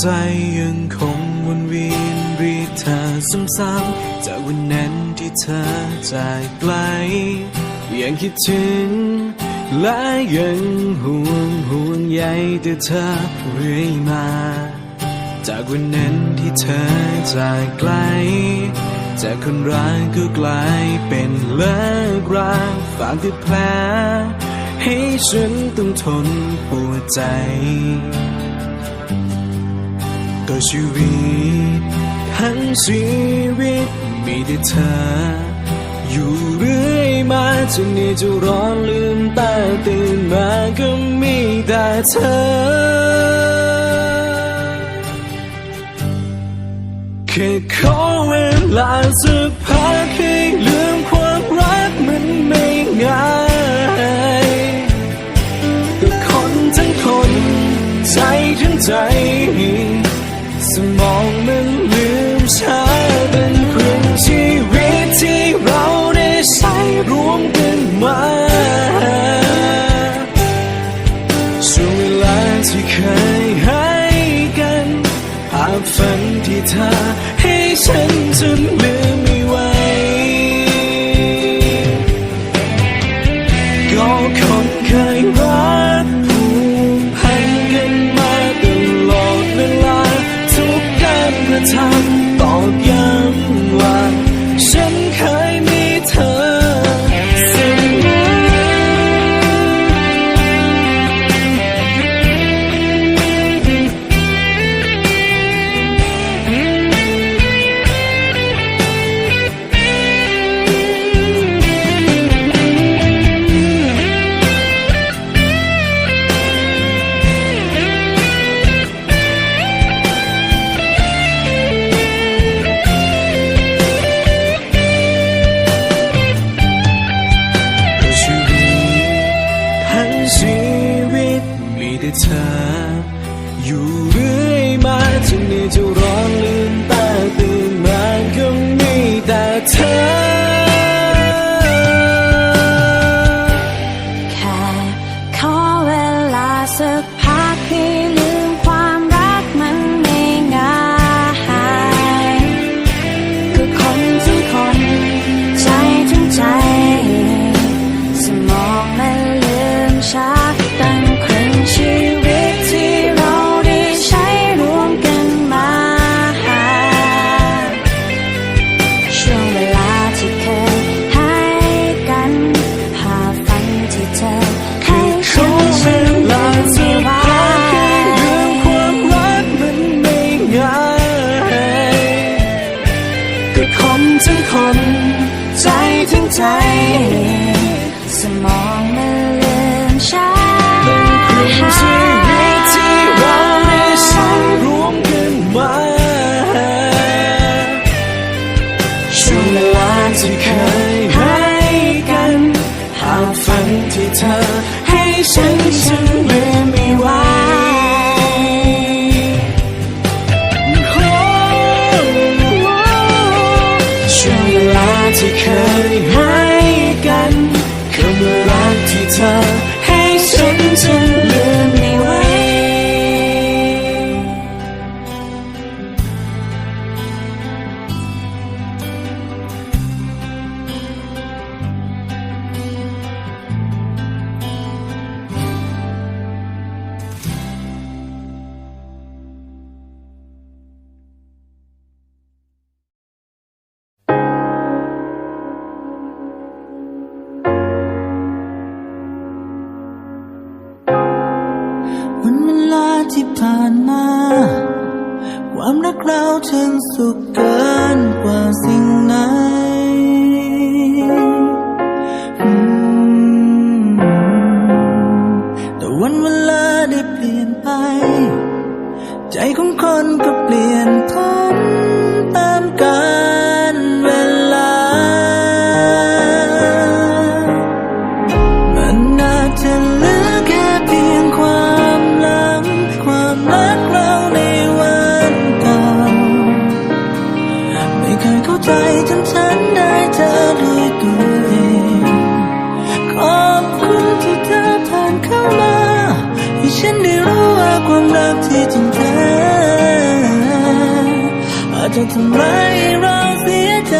ใจยังคงวนเวียนรีเธอซ้ำๆจากวันนั้นที่เธอจากไกล ยังคิดถึง และยังห่วงห่วงใยแต่เธอเรื่อยมา จากวันนั้นที่เธอจากไกล จากคนรักก็กลายเป็นเลิกรักฝากติดแผลให้ฉันต้องทนปวดใจ ก็ชีวิต ทั้งชีวิตมีแต่เธอ อยู่เรื่อยมาจนนี่จะร้อนลืมตาตื่นมาก็มีแต่เธอแค่ขอเวลาสักพัก จะร้องลืมตาตื่นมาก็มีแต่เธอ แค่ขอเวลาสัก ที่เคยให้กันคำว่ารักที่เธอให้ฉันจน จนฉันได้เธอด้ยตัวเองขอบคุณที่เธอผ่านเข้ามาให้ฉันได้รู้ว่าความรักที่จริงแท้อาจจะทำให้เราเสียใจ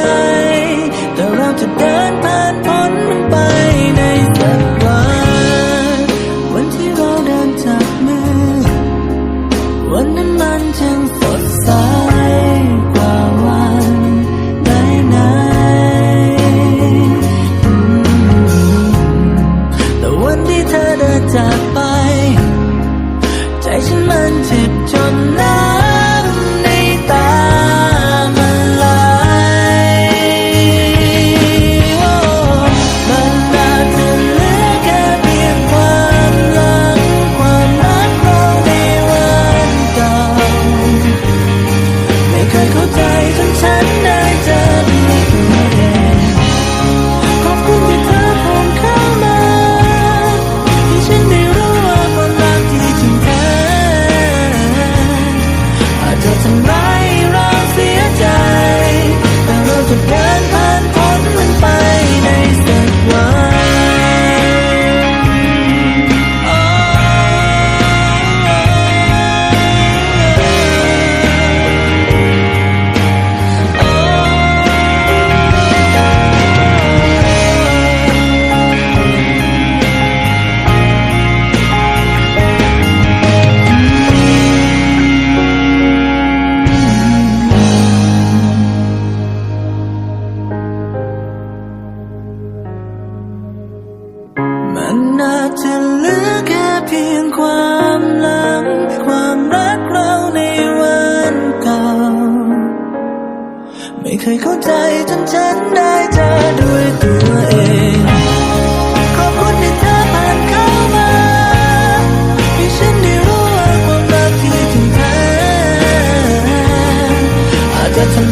เคยเข้าใจจนฉันได้เจอด้วยตัวเองขอบคุณที่เธอผ่านเข้ามาให้ฉันได้รู้ว่าความรักที่จริงแท้อาจจะทำ